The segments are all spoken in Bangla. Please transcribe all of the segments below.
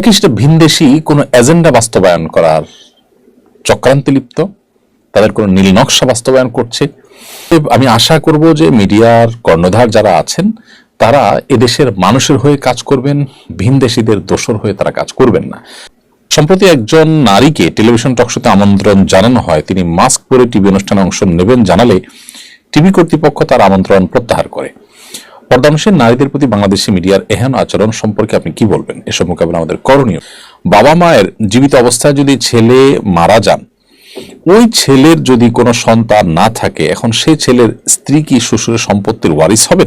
নাকি সেটা ভিনদেশি কোনো এজেন্ডা বাস্তবায়ন করার চক্রান্তে লিপ্ত? তাদের কোনো নীল নকশা বাস্তবায়ন করছে? আমি আশা করব যে মিডিয়ার কর্ণধার যারা আছেন, তারা এদেশের মানুষের হয়ে কাজ করবেন, ভিনদেশিদের দোষর হয়ে তারা কাজ করবেন না। সম্প্রতি একজন নারীকে টেলিভিশন টকশোতে আমন্ত্রণ জানানো হয়। তিনি মাস্ক পরে টিভি অনুষ্ঠানে অংশ নেবেন জানালে টিভি কর্তৃপক্ষ তার আমন্ত্রণ প্রত্যাহার করে। পর্দানুষের নারীদের প্রতি বাংলাদেশি মিডিয়ার এহেন আচরণ সম্পর্কে আপনি কি বলবেন? এসব মোকাবেলা আমাদের করণীয়। বাবা মায়ের জীবিত অবস্থায় যদি ছেলে মারা যান, ওই ছেলের যদি কোনো সন্তান না থাকে, এখন সেই ছেলের স্ত্রী কি শ্বশুরের সম্পত্তির ওয়ারিস হবে?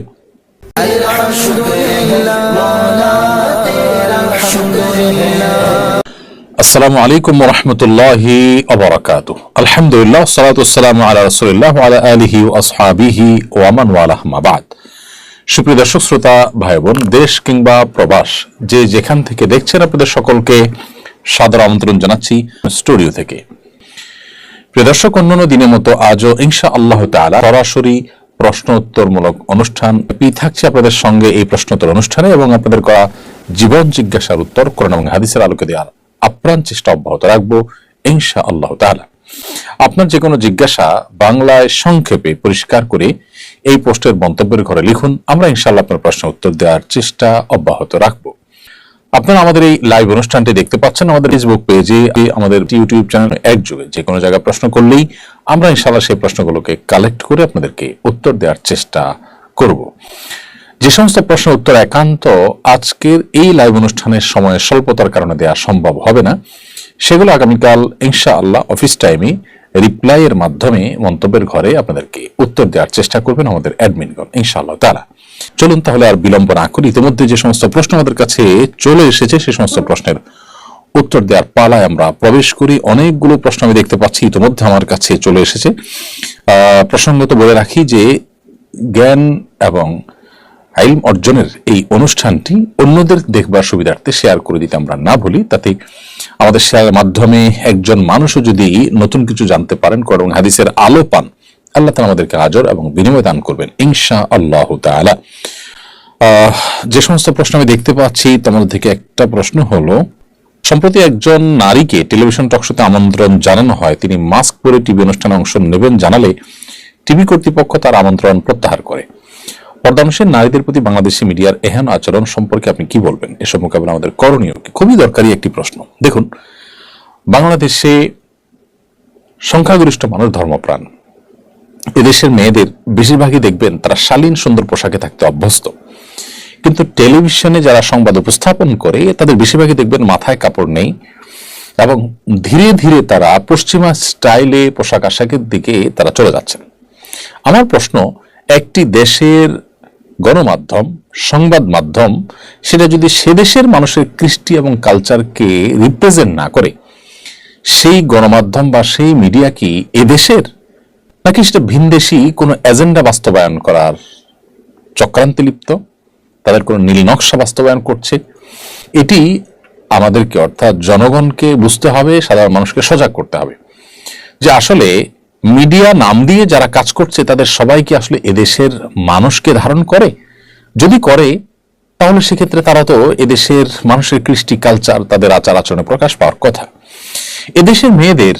আসসালামু আলাইকুম রহমতুল্লাহি অবরাকাত আলহামদুলিল্লাহ সালাতাম আলা রসুলিল্লাহ আলা আলিহি আসহাবিহি ও আমান ওয়ালাহমাবাদ সুপ্রিয় দর্শক, শ্রোতা ভাই বোন দেশ কিংবা প্রবাস, যে যেখান থেকে দেখছেন আপনাদের সকলকে সাদর আমন্ত্রণ জানাচ্ছি স্টুডিও থেকে। প্রিয় দর্শক, অন্যান্য দিনের মতো আজও ইনশা আল্লাহ তালা সরাসরি প্রশ্ন উত্তরমূলক অনুষ্ঠান পি থাকছে আপনাদের সঙ্গে এই প্রশ্নোত্তর অনুষ্ঠানে এবং আপনাদের করা জীবন জিজ্ঞাসার উত্তর, কোরআন এবং হাদিসের আলোকে দেওয়ার আপ্রাণ চেষ্টা অব্যাহত রাখব ইনশা আল্লাহ তালা আপনার যে কোনো জিজ্ঞাসা বাংলায় সংক্ষেপে পরিষ্কার করে এই পোস্টের মন্তব্যের ঘরে লিখুন। আমরা ইনশাআল্লাহ আপনার প্রশ্ন উত্তর দেওয়ার চেষ্টা অব্যাহত রাখব। আপনারা আমাদের এই লাইভ অনুষ্ঠানটি দেখতে পাচ্ছেন আমাদের ফেসবুক পেজে, আমাদের ইউটিউব চ্যানেল এক যুগে যে কোনো জায়গায় প্রশ্ন করলেই আমরা ইনশাআল্লাহ সেই প্রশ্নগুলোকে কালেক্ট করে আপনাদেরকে উত্তর দেওয়ার চেষ্টা করব। যে সমস্ত প্রশ্ন উত্তর একান্ত আজকের এই লাইভ অনুষ্ঠানের সময় স্বল্পতার কারণে দেওয়া সম্ভব হবে না। সেগুলো আগামীকাল ইনশা আল্লাহ অফিস টাইমে রিপ্লাইয়ের মাধ্যমে মন্তব্যের ঘরে আপনাদেরকে উত্তর দেওয়ার চেষ্টা করবেন আমাদের অ্যাডমিনগণ ইনশাআল্লাহ তারা চলুন তাহলে আর বিলম্ব না করি। ইতিমধ্যে যে সমস্ত প্রশ্ন আমাদের কাছে চলে এসেছে, সে সমস্ত প্রশ্নের উত্তর দেওয়ার পালায় আমরা প্রবেশ করি। অনেকগুলো প্রশ্ন আমি দেখতে পাচ্ছি, ইতিমধ্যে আমার কাছে চলে এসেছে। প্রসঙ্গত বলে রাখি যে জ্ঞান এবং আইল অর্জনের এই অনুষ্ঠানটি অন্যদের দেখবার সুবিধার্থে শেয়ার করে দিতে আমরা না ভুলি, তাতে আমাদের শেয়ারের মাধ্যমে একজন মানুষও যদি নতুন কিছু জানতে পারেন এবং হাদিসের আলো পান, আল্লাহ তালা আমাদেরকে আজর এবং বিনিময় দান করবেন ইনশা আল্লাহ তালা যে সমস্ত প্রশ্ন আমি দেখতে পাচ্ছি, তোমাদের থেকে একটা প্রশ্ন হলো, সম্প্রতি একজন নারীকে টেলিভিশন টকশোতে আমন্ত্রণ জানানো হয়, তিনি মাস্ক পরে টিভি অনুষ্ঠানে অংশ নেবেন জানালে টিভি কর্তৃপক্ষ তার আমন্ত্রণ প্রত্যাহার করে। পর্দানুষের নারীদের প্রতি বাংলাদেশি মিডিয়ার এহেন আচরণ সম্পর্কে আপনি কি বলবেন? এসব মোকাবেলা আমাদের করণীয় খুবই দরকারি একটি প্রশ্ন। দেখুন, বাংলাদেশে সংখ্যাগরিষ্ঠ মানুষ ধর্মপ্রাণ। এদেশের মেয়েদের বেশিরভাগই দেখবেন তারা শালীন, সুন্দর পোশাকে থাকতে অভ্যস্ত। কিন্তু টেলিভিশনে যারা সংবাদ উপস্থাপন করে, তাদের বেশিরভাগই দেখবেন মাথায় কাপড় নেই এবং ধীরে ধীরে তারা পশ্চিমা স্টাইলে পোশাক আশাকের দিকে তারা চলে যাচ্ছেন। আমার প্রশ্ন, একটি দেশের গণমাধ্যম, সংবাদ মাধ্যম, সেটা যদি সে দেশের মানুষের কৃষ্টি এবং কালচারকে রিপ্রেজেন্ট না করে, সেই গণমাধ্যম বা সেই মিডিয়া কি এদেশের নাকি সেটা ভিনদেশি কোনো এজেন্ডা বাস্তবায়ন করার চক্রান্তে লিপ্ত? তাদের কোনো নীল নকশা বাস্তবায়ন করছে? এটি আমাদেরকে অর্থাৎ জনগণকে বুঝতে হবে, সাধারণ মানুষকে সজাগ করতে হবে। যে আসলে মিডিয়া নাম দিয়ে যারা কাজ করছে, তাদের সবাই কি আসলে এদেশের মানুষকে ধারণ করে? যদি করে, তাহলে সেক্ষেত্রে তারা তো এদেশের মানুষের কৃষ্টি কালচার তাদের আচার আচরণে প্রকাশ পাওয়ার কথা। এদেশের মেয়েদের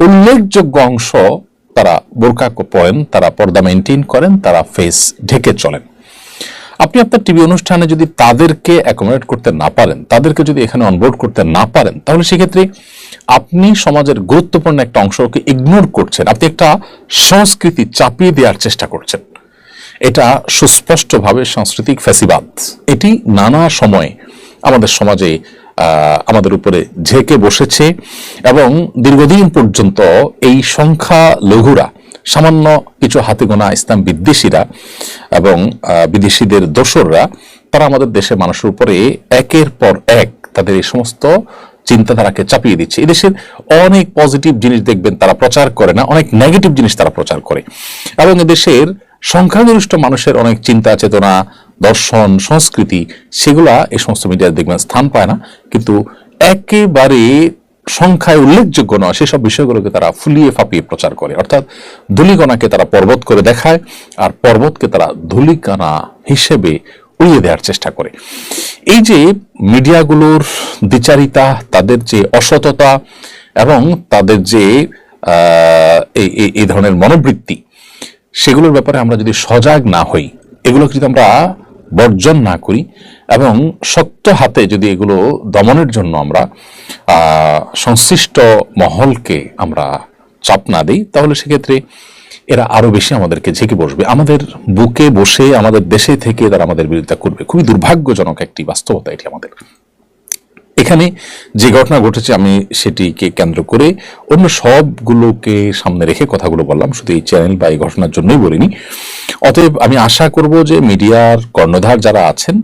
উল্লেখযোগ্য অংশ তারা বোরকা পরেন, তারা পর্দা মেনটেন করেন, তারা ফেস ঢেকে চলেন। আপনি আপনার টিভি অনুষ্ঠানে যদি তাদেরকে অ্যাকোমোডেট করতে না পারেন, তাদেরকে যদি এখানে অনবোর্ড করতে না পারেন, তাহলে সেক্ষেত্রে আপনি সমাজের গুরুত্বপূর্ণ একটা অংশকে ইগনোর করছেন। আপনি একটা সংস্কৃতি চাপিয়ে দেওয়ার চেষ্টা করছেন। এটা সুস্পষ্টভাবে সাংস্কৃতিক ফ্যাসিবাদ। এটি নানা সময় আমাদের সমাজে আমাদের উপরে ঝেঁকে বসেছে এবং দীর্ঘদিন পর্যন্ত এই সংখ্যা লঘুরা, সামান্য কিছু হাতে গোনা ইসলাম বিদ্বেষীরা এবং বিদেশিদের দোসররা, তারা আমাদের দেশের মানুষের উপরে একের পর এক তাদের এই সমস্ত চিন্তাধারাকে চাপিয়ে দিচ্ছে। এদেশের অনেক পজিটিভ জিনিস দেখবেন তারা প্রচার করে না, অনেক নেগেটিভ জিনিস তারা প্রচার করে। এবং এদেশের সংখ্যাগরিষ্ঠ মানুষের অনেক চিন্তা, চেতনা, দর্শন, সংস্কৃতি, সেগুলা এই সমস্ত মিডিয়ায় দেখবেন, স্থান পায় না। কিন্তু একেবারে সংখ্যায় উল্লেখযোগ্য নয়, সেসব বিষয়গুলোকে তারা ফুলিয়ে ফাপিয়ে প্রচার করে। অর্থাৎ ধুলিকণাকে তারা পর্বত করে দেখায়, আর পর্বতকে তারা ধুলিকণা হিসেবে উড়িয়ে দেওয়ার চেষ্টা করে। এই যে মিডিয়াগুলোর দ্বিচারিতা তাদের যে অসততা এবং তাদের যে এই- ধরনের মনোবৃত্তি, সেগুলোর ব্যাপারে আমরা যদি সজাগ না হই এগুলোকে যদি আমরা বর্জন না করি এবং শক্ত হাতে যদি এগুলো দমনের জন্য আমরা সংশ্লিষ্ট মহলকে আমরা চাপ না দিই, তাহলে সেক্ষেত্রে এরা আরও বেশি আমাদেরকে ঝেঁকে বসবে। আমাদের বুকে বসে আমাদের দেশে থেকে তারা আমাদের বিরোধিতা করবে। খুবই দুর্ভাগ্যজনক একটি বাস্তবতা এটি আমাদের। এখানে যে ঘটনা ঘটেছে, আমি সেটিকে কেন্দ্র করে অন্য সবগুলোকে সামনে রেখে কথাগুলো বললাম। শুধু এই চ্যানেল বা এই ঘটনার জন্যই বলিনি। অতএব আমি আশা করব যে মিডিয়ার কর্ণধার যারা আছেন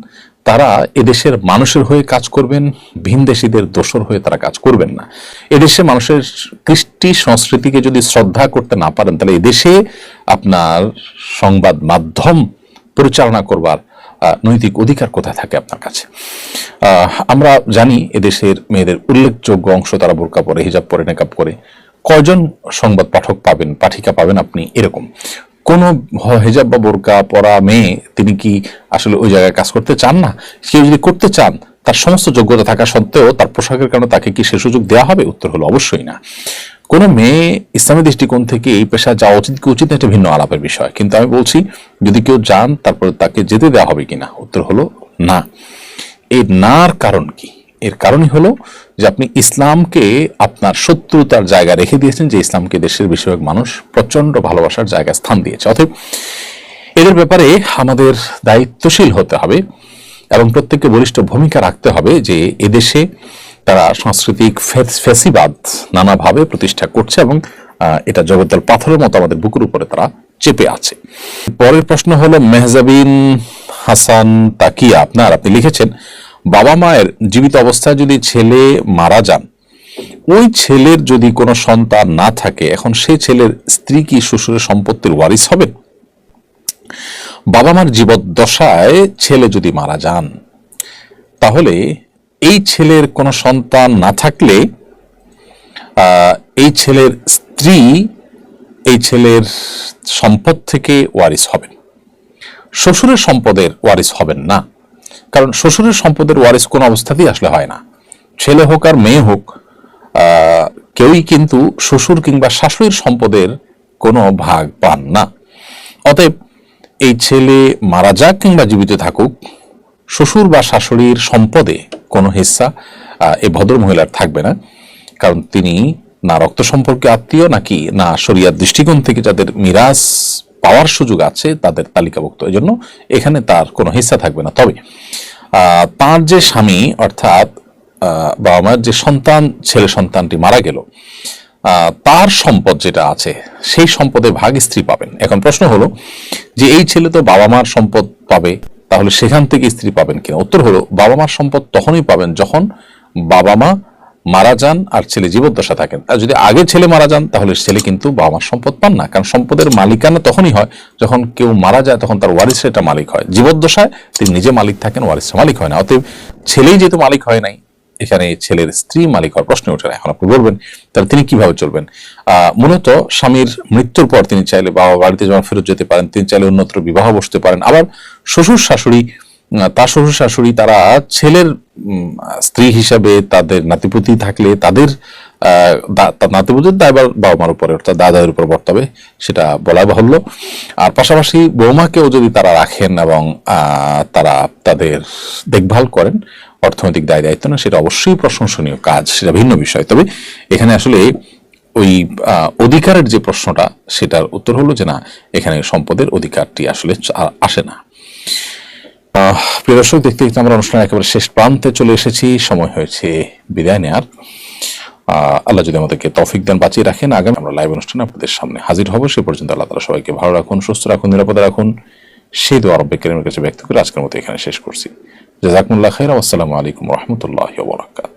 তারা এদেশের মানুষের হয়ে কাজ করবেন, ভিনদেশীদের দোষর হয়ে তারা কাজ করবেন না। এদেশে মানুষের কৃষ্টি সংস্কৃতিকে যদি শ্রদ্ধা করতে না পারেন, তাহলে এদেশে আপনার সংবাদ মাধ্যম পরিচালনা করবার নৈতিক অধিকার কোথায় থাকে আপনার কাছে? আমরা জানি এদেশের মেয়েদের উল্লেখযোগ্য অংশ তারা বোরকা পরে, হিজাব পরে, নেকাব করে কয়জন সংবাদ পাঠক পাবেন, পাঠিকা পাবেন আপনি এরকম। কোন হেজাব বা বোরকা পরা মেয়ে তিনি কি আসলে ওই জায়গায় কাজ করতে চান না? কেউ যদি করতে চান, তার সমস্ত যোগ্যতা থাকা সত্ত্বেও তার পোশাকের কারণে তাকে কি সে সুযোগ দেওয়া হবে? উত্তর হলো অবশ্যই না। কোন মেয়ে ইসলামী দৃষ্টিকোণ থেকে এই পেশা যাওয়া উচিত, কি উচিত একটা ভিন্ন আলাপের বিষয়। কিন্তু আমি বলছি, যদি কেউ যান, তারপরে তাকে যেতে দেওয়া হবে কিনা? উত্তর হলো না। এই নার কারণ কি? এর কারণই হলো যে আপনি ইসলামকে আপনার শত্রুতার জায়গা রেখে দিয়েছেন, যে ইসলামকে দেশের বেশিরভাগ মানুষ প্রচণ্ড ভালোবাসার জায়গায় স্থান দিয়েছে। অতএব এদের ব্যাপারে আমাদের দায়িত্বশীল হতে হবে এবং প্রত্যেককে বলিষ্ঠ ভূমিকা রাখতে হবে যে এদেশে তারা সাংস্কৃতিক ফেস- ফেসিবাদ নানাভাবে প্রতিষ্ঠা করছে এবং এটা জগদ্দল পাথরের মতো আমাদের বুকের উপরে তারা চেপে আছে। পরের প্রশ্ন হলো, মেহজাবিন হাসান তাকিয়া, আপনার আপনি লিখেছেন বাবা মায়ের জীবিত অবস্থায় যদি ছেলে মারা যান, ওই ছেলের যদি কোনো সন্তান না থাকে, এখন সেই ছেলের স্ত্রী কি শ্বশুরের সম্পত্তির ওয়ারিস হবে? বাবা মার জীবদ্দশায় ছেলে যদি মারা যান, তাহলে এই ছেলের কোনো সন্তান না থাকলে এই ছেলের স্ত্রী এই ছেলের সম্পদ থেকে ওয়ারিস হবেন। শ্বশুরের সম্পদের ওয়ারিস হবেন না। কারণ শ্বশুরের সম্পদের ওয়ারিস কোনো অবস্থাতেই আসলে হয় না। ছেলে হোক আর মেয়ে হোক কেউই কিন্তু শ্বশুর কিংবা শাশুড়ির সম্পদের কোনো ভাগ পান না। অতএব এই ছেলে মারা যাক কিংবা জীবিত থাকুক, শ্বশুর বা শাশুড়ির সম্পদে কোনো হিস্সা এ এই ভদ্র মহিলার থাকবে না। কারণ তিনি না রক্ত সম্পর্কে আত্মীয়, নাকি না শরিয়ার দৃষ্টিকোণ থেকে যাদের মিরাজ পাওয়ার সুযোগ আছে তাদের তালিকাভুক্ত। এই জন্য এখানে তার কোনো হিস্সা থাকবে না। তবে তার যে স্বামী, অর্থাৎ বাবা মায়ের যে সন্তান, ছেলে সন্তানটি মারা গেল তার সম্পদ যেটা আছে, সেই সম্পদে ভাগ স্ত্রী পাবেন। এখন প্রশ্ন হলো যে এই ছেলে তো বাবা মার সম্পদ পাবে, তাহলে সেখান থেকে স্ত্রী পাবেন কিনা? উত্তর হলো বাবা মার সম্পদ তখনই পাবেন যখন বাবা মা মারা যান আর ছেলে জীবদ্দশা থাকেন। আর যদি আগে ছেলে মারা যান, তাহলে ছেলে কিন্তু বাবা মার সম্পদ পান না। কারণ সম্পদের মালিকানা তখনই হয় যখন কেউ মারা যায়, তখন তার ওয়ারিস এটা মালিক হয়। জীবদ্দশায় তিনি নিজে মালিক থাকেন ওয়ারিস মালিক হয় না। অতএব ছেলেই যেহেতু মালিক হয় নাই, এখানে ছেলের স্ত্রী মালিক হওয়ার প্রশ্ন ওঠে এখন আপনি বলবেন, তাহলে তিনি কীভাবে চলবেন? মূলত স্বামীর মৃত্যুর পর তিনি চাইলে বাবা বাড়িতে যখন ফেরত যেতে পারেন, তিনি চাইলে অন্যত্র বিবাহ বসতে পারেন। আবার শ্বশুর শাশুড়ি তার শ্বশুর শাশুড়ি, তারা ছেলের স্ত্রী হিসাবে তাদের নাতিপুতি থাকলে তাদের নাতিপুতির দায়বার বাবা মার উপরে, অর্থাৎ দাদাদের উপর বর্তাবে, সেটা বলা বাহুল্য। আর পাশাপাশি বৌমাকেও যদি তারা রাখেন এবং তারা তাদের দেখভাল করেন, অর্থনৈতিক দায় দায়িত্ব না, সেটা অবশ্যই প্রশংসনীয় কাজ, সেটা ভিন্ন বিষয়। তবে এখানে আসলে ওই অধিকারের যে প্রশ্নটা, সেটার উত্তর হলো যে না, এখানে সম্পদের অধিকারটি আসলে আসে না। প্রিয় দর্শক, দেখতে দেখতে আমরা অনুষ্ঠানের একেবারে শেষ প্রান্তে চলে এসেছি। সময় হয়েছে বিদায় নেয়ার। আল্লাহ যদি আমাদেরকে তফিক দান, বাঁচিয়ে রাখেন। আগামী আমরা লাইভ অনুষ্ঠানে আপনাদের সামনে হাজির হব। সে পর্যন্ত আল্লাহ তালা সবাইকে ভালো রাখুন, সুস্থ রাখুন, নিরাপদে রাখুন। সেই দোয়া আরব্য কেরিমের কাছে ব্যক্ত করে আজকের মতো এখানে শেষ করছি। জাজাকুল্লাহ খাই আসসালামু আলাইকুম রহমতুল্লাহ বরাকাত